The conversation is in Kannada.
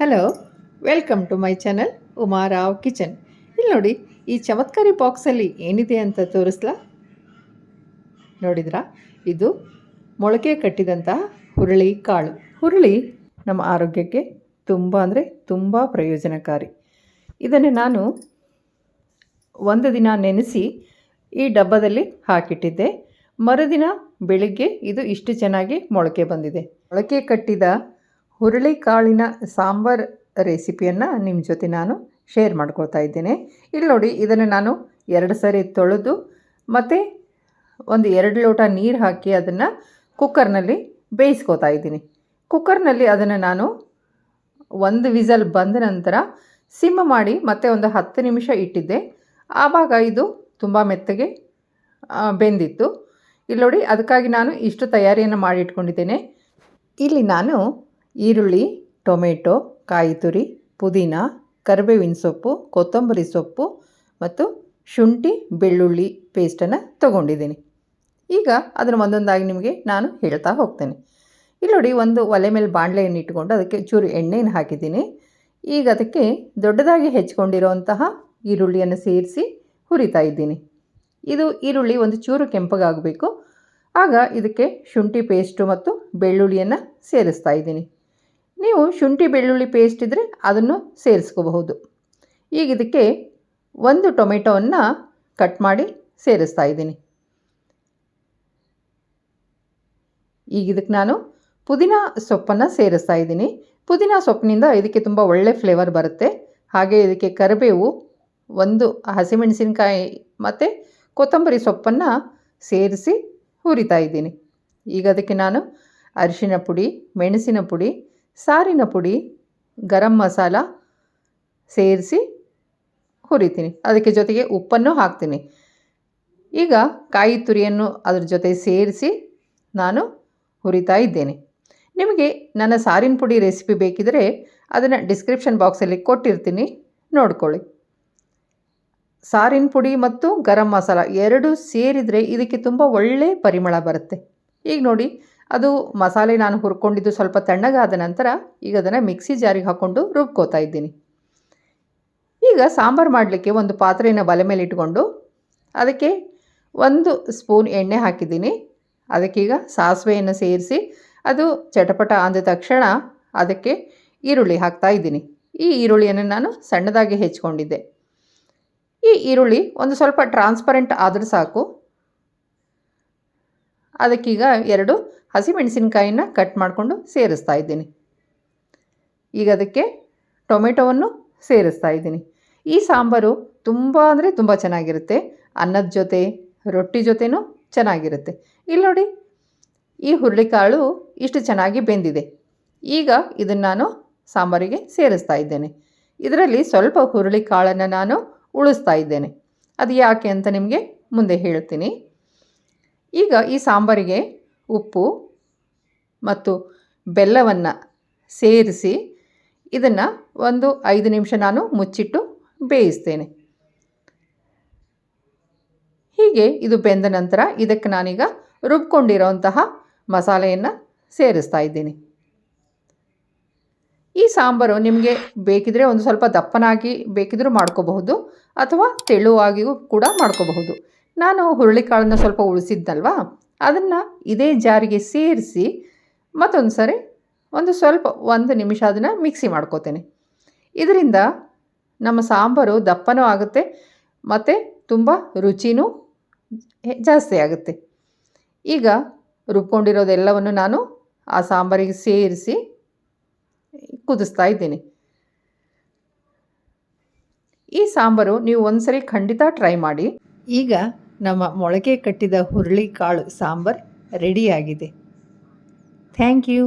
Hello welcome to my channel Umarao kitchen ಇಲ್ಲಿ ನೋಡಿ, ಈ ಚಮತ್ಕಾರಿ ಬಾಕ್ಸಲ್ಲಿ ಏನಿದೆ ಅಂತ ತೋರಿಸ್ಲಾ? ನೋಡಿದ್ರಾ? ಇದು ಮೊಳಕೆ ಕಟ್ಟಿದಂತಹ ಹುರುಳಿ ಕಾಳು. ಹುರುಳಿ ನಮ್ಮ ಆರೋಗ್ಯಕ್ಕೆ ತುಂಬ ಅಂದರೆ ತುಂಬ ಪ್ರಯೋಜನಕಾರಿ. ಇದನ್ನು ನಾನು ಒಂದು ದಿನ ನೆನೆಸಿ ಈ ಡಬ್ಬದಲ್ಲಿ ಹಾಕಿಟ್ಟಿದ್ದೆ. ಮರುದಿನ ಬೆಳಿಗ್ಗೆ ಇದು ಇಷ್ಟು ಚೆನ್ನಾಗಿ ಮೊಳಕೆ ಬಂದಿದೆ. ಮೊಳಕೆ ಕಟ್ಟಿದ ಹುರುಳಿ ಕಾಳಿನ ಸಾಂಬಾರ್ ರೆಸಿಪಿಯನ್ನು ನಿಮ್ಮ ಜೊತೆ ನಾನು ಶೇರ್ ಮಾಡ್ಕೊಳ್ತಾ ಇದ್ದೇನೆ. ಇಲ್ಲಿ ನೋಡಿ, ಇದನ್ನು ನಾನು ಎರಡು ಸರಿ ತೊಳೆದು ಮತ್ತು ಒಂದು ಎರಡು ಲೋಟ ನೀರು ಹಾಕಿ ಅದನ್ನು ಕುಕ್ಕರ್ನಲ್ಲಿ ಬೇಯಿಸ್ಕೋತಾ ಇದ್ದೀನಿ. ಕುಕ್ಕರ್ನಲ್ಲಿ ಅದನ್ನು ನಾನು ಒಂದು ವಿಸಲ್ ಬಂದ ನಂತರ ಸಿಮ್ ಮಾಡಿ ಮತ್ತೆ ಒಂದು ಹತ್ತು ನಿಮಿಷ ಇಟ್ಟಿದ್ದೆ. ಆವಾಗ ಇದು ತುಂಬ ಮೆತ್ತಗೆ ಬೆಂದಿತ್ತು. ಇಲ್ಲಿ ನೋಡಿ, ಅದಕ್ಕಾಗಿ ನಾನು ಇಷ್ಟು ತಯಾರಿಯನ್ನು ಮಾಡಿಟ್ಕೊಂಡಿದ್ದೇನೆ ಇಲ್ಲಿ ನಾನು ಈರುಳ್ಳಿ, ಟೊಮೆಟೊ ಕಾಯಿ ತುರಿ ಪುದೀನ, ಕರಿಬೇವಿನ ಸೊಪ್ಪು, ಕೊತ್ತಂಬರಿ ಸೊಪ್ಪು ಮತ್ತು ಶುಂಠಿ ಬೆಳ್ಳುಳ್ಳಿ ಪೇಸ್ಟನ್ನು ತಗೊಂಡಿದ್ದೀನಿ. ಈಗ ಅದನ್ನು ಒಂದೊಂದಾಗಿ ನಿಮಗೆ ನಾನು ಹೇಳ್ತಾ ಹೋಗ್ತೇನೆ. ಇಲ್ಲಿ ನೋಡಿ ಒಂದು ಒಲೆ ಮೇಲೆ ಬಾಣಲೆಯನ್ನು ಇಟ್ಕೊಂಡು ಅದಕ್ಕೆ ಚೂರು ಎಣ್ಣೆಯನ್ನು ಹಾಕಿದ್ದೀನಿ. ಈಗ ಅದಕ್ಕೆ ದೊಡ್ಡದಾಗಿ ಹೆಚ್ಕೊಂಡಿರೋಂತಹ ಈರುಳ್ಳಿಯನ್ನು ಸೇರಿಸಿ ಹುರಿತಾ ಇದ್ದೀನಿ. ಇದು ಈರುಳ್ಳಿ ಒಂದು ಚೂರು ಕೆಂಪಗಾಗಬೇಕು. ಆಗ ಇದಕ್ಕೆ ಶುಂಠಿ ಪೇಸ್ಟು ಮತ್ತು ಬೆಳ್ಳುಳ್ಳಿಯನ್ನು ಸೇರಿಸ್ತಾ ಇದ್ದೀನಿ. ನೀವು ಶುಂಠಿ ಬೆಳ್ಳುಳ್ಳಿ ಪೇಸ್ಟ್ ಇದ್ದರೆ ಅದನ್ನು ಸೇರಿಸ್ಕೋಬಹುದು. ಈಗ ಇದಕ್ಕೆ ಒಂದು ಟೊಮೆಟೊವನ್ನು ಕಟ್ ಮಾಡಿ ಸೇರಿಸ್ತಾ ಇದ್ದೀನಿ. ಈಗ ಇದಕ್ಕೆ ನಾನು ಪುದೀನ ಸೊಪ್ಪನ್ನು ಸೇರಿಸ್ತಾ ಇದ್ದೀನಿ. ಪುದೀನ ಸೊಪ್ಪಿನಿಂದ ಇದಕ್ಕೆ ತುಂಬ ಒಳ್ಳೆ ಫ್ಲೇವರ್ ಬರುತ್ತೆ. ಹಾಗೆ ಇದಕ್ಕೆ ಕರಿಬೇವು, ಒಂದು ಹಸಿಮೆಣಸಿನಕಾಯಿ ಮತ್ತು ಕೊತ್ತಂಬರಿ ಸೊಪ್ಪನ್ನು ಸೇರಿಸಿ ಹುರಿತಾ ಇದ್ದೀನಿ. ಈಗ ಅದಕ್ಕೆ ನಾನು ಅರಿಶಿನ ಪುಡಿ, ಮೆಣಸಿನ ಪುಡಿ ಸಾರಿನ ಪುಡಿ, ಗರಂ ಮಸಾಲ ಸೇರಿಸಿ ಹುರಿತೀನಿ. ಅದಕ್ಕೆ ಜೊತೆಗೆ ಉಪ್ಪನ್ನು ಹಾಕ್ತೀನಿ. ಈಗ ಕಾಯಿ ತುರಿಯನ್ನು ಅದರ ಜೊತೆ ಸೇರಿಸಿ ನಾನು ಹುರಿತಾ ಇದ್ದೇನೆ. ನಿಮಗೆ ನನ್ನ ಸಾರಿನ ಪುಡಿ ರೆಸಿಪಿ ಬೇಕಿದ್ದರೆ ಅದನ್ನು ಡಿಸ್ಕ್ರಿಪ್ಷನ್ ಬಾಕ್ಸಲ್ಲಿ ಕೊಟ್ಟಿರ್ತೀನಿ. ನೋಡ್ಕೊಳ್ಳಿ. ಸಾರಿನ ಪುಡಿ ಮತ್ತು ಗರಂ ಮಸಾಲ ಎರಡೂ ಸೇರಿದರೆ ಇದಕ್ಕೆ ತುಂಬ ಒಳ್ಳೆಯ ಪರಿಮಳ ಬರುತ್ತೆ. ಈಗ ನೋಡಿ ಅದು ಮಸಾಲೆ ನಾನು ಹುರ್ಕೊಂಡಿದ್ದು ಸ್ವಲ್ಪ ತಣ್ಣಗಾದ ನಂತರ ಈಗ ಅದನ್ನು ಮಿಕ್ಸಿ ಜಾರಿಗೆ ಹಾಕ್ಕೊಂಡು ರುಬ್ಕೋತಾ ಇದ್ದೀನಿ. ಈಗ ಸಾಂಬಾರು ಮಾಡಲಿಕ್ಕೆ ಒಂದು ಪಾತ್ರೆಯನ್ನು ಬಲೆ ಮೇಲೆ ಇಟ್ಕೊಂಡು ಅದಕ್ಕೆ ಒಂದು ಸ್ಪೂನ್ ಎಣ್ಣೆ ಹಾಕಿದ್ದೀನಿ. ಅದಕ್ಕೀಗ ಸಾಸಿವೆಯನ್ನು ಸೇರಿಸಿ ಅದು ಚಟಪಟ ಅಂದ ತಕ್ಷಣ ಅದಕ್ಕೆ ಈರುಳ್ಳಿ ಹಾಕ್ತಾ ಇದ್ದೀನಿ. ಈ ಈರುಳ್ಳಿಯನ್ನು ನಾನು ಸಣ್ಣದಾಗಿ ಹೆಚ್ಕೊಂಡಿದ್ದೆ. ಈ ಈರುಳ್ಳಿ ಒಂದು ಸ್ವಲ್ಪ ಟ್ರಾನ್ಸ್ಪರೆಂಟ್ ಆದರೂ ಸಾಕು. ಅದಕ್ಕೀಗ ಎರಡು ಹಸಿಮೆಣಸಿನಕಾಯಿನ ಕಟ್ ಮಾಡಿಕೊಂಡು ಸೇರಿಸ್ತಾ ಇದ್ದೀನಿ. ಈಗ ಅದಕ್ಕೆ ಟೊಮೆಟೊವನ್ನು ಸೇರಿಸ್ತಾ ಇದ್ದೀನಿ. ಈ ಸಾಂಬಾರು ತುಂಬ ಅಂದರೆ ತುಂಬ ಚೆನ್ನಾಗಿರುತ್ತೆ. ಅನ್ನದ ಜೊತೆ, ರೊಟ್ಟಿ ಜೊತೆನೂ ಚೆನ್ನಾಗಿರುತ್ತೆ. ಇಲ್ಲಿ ನೋಡಿ, ಈ ಹುರುಳಿಕಾಳು ಇಷ್ಟು ಚೆನ್ನಾಗಿ ಬೆಂದಿದೆ. ಈಗ ಇದನ್ನು ನಾನು ಸಾಂಬಾರಿಗೆ ಸೇರಿಸ್ತಾ ಇದ್ದೇನೆ. ಇದರಲ್ಲಿ ಸ್ವಲ್ಪ ಹುರುಳಿಕಾಳನ್ನು ನಾನು ಉಳಿಸ್ತಾ ಇದ್ದೇನೆ. ಅದು ಯಾಕೆ ಅಂತ ನಿಮಗೆ ಮುಂದೆ ಹೇಳ್ತೀನಿ. ಈಗ ಈ ಸಾಂಬಾರಿಗೆ ಉಪ್ಪು ಮತ್ತು ಬೆಲ್ಲವನ್ನು ಸೇರಿಸಿ ಇದನ್ನು ಒಂದು ಐದು ನಿಮಿಷ ನಾನು ಮುಚ್ಚಿಟ್ಟು ಬೇಯಿಸ್ತೇನೆ. ಹೀಗೆ ಇದು ಬೆಂದ ನಂತರ ಇದಕ್ಕೆ ನಾನೀಗ ರುಬ್ಕೊಂಡಿರೋಂತಹ ಮಸಾಲೆಯನ್ನು ಸೇರಿಸ್ತಾ ಇದ್ದೀನಿ. ಈ ಸಾಂಬಾರು ನಿಮಗೆ ಬೇಕಿದ್ರೆ ಒಂದು ಸ್ವಲ್ಪ ದಪ್ಪನಾಗಿ ಬೇಕಿದ್ರೂ ಮಾಡ್ಕೋಬಹುದು ಅಥವಾ ತೆಳುವಾಗಿಯೂ ಕೂಡ ಮಾಡ್ಕೋಬಹುದು. ನಾನು ಹುರುಳಿಕಾಳನ್ನು ಸ್ವಲ್ಪ ಉಳಿಸಿದ್ದಲ್ವಾ? ಅದನ್ನು ಇದೇ ಜಾರಿಗೆ ಸೇರಿಸಿ ಮತ್ತೊಂದು ಸರಿ ಒಂದು ಸ್ವಲ್ಪ ಒಂದು ನಿಮಿಷ ಅದನ್ನು ಮಿಕ್ಸಿ ಮಾಡ್ಕೋತೇನೆ. ಇದರಿಂದ ನಮ್ಮ ಸಾಂಬಾರು ದಪ್ಪನೂ ಆಗುತ್ತೆ, ಮತ್ತು ತುಂಬ ರುಚಿನೂ ಜಾಸ್ತಿ ಆಗುತ್ತೆ. ಈಗ ರುಬ್ಕೊಂಡಿರೋದೆಲ್ಲವನ್ನು ನಾನು ಆ ಸಾಂಬಾರಿಗೆ ಸೇರಿಸಿ ಕುದಿಸ್ತಾ ಇದ್ದೀನಿ. ಈ ಸಾಂಬಾರು ನೀವು ಒಂದ್ಸರಿ ಖಂಡಿತ ಟ್ರೈ ಮಾಡಿ. ಈಗ ನಮ್ಮ ಮೊಳಕೆ ಕಟ್ಟಿದ ಹುರುಳಿಕಾಳು ಸಾಂಬಾರು ರೆಡಿಯಾಗಿದೆ ಥ್ಯಾಂಕ್ ಯು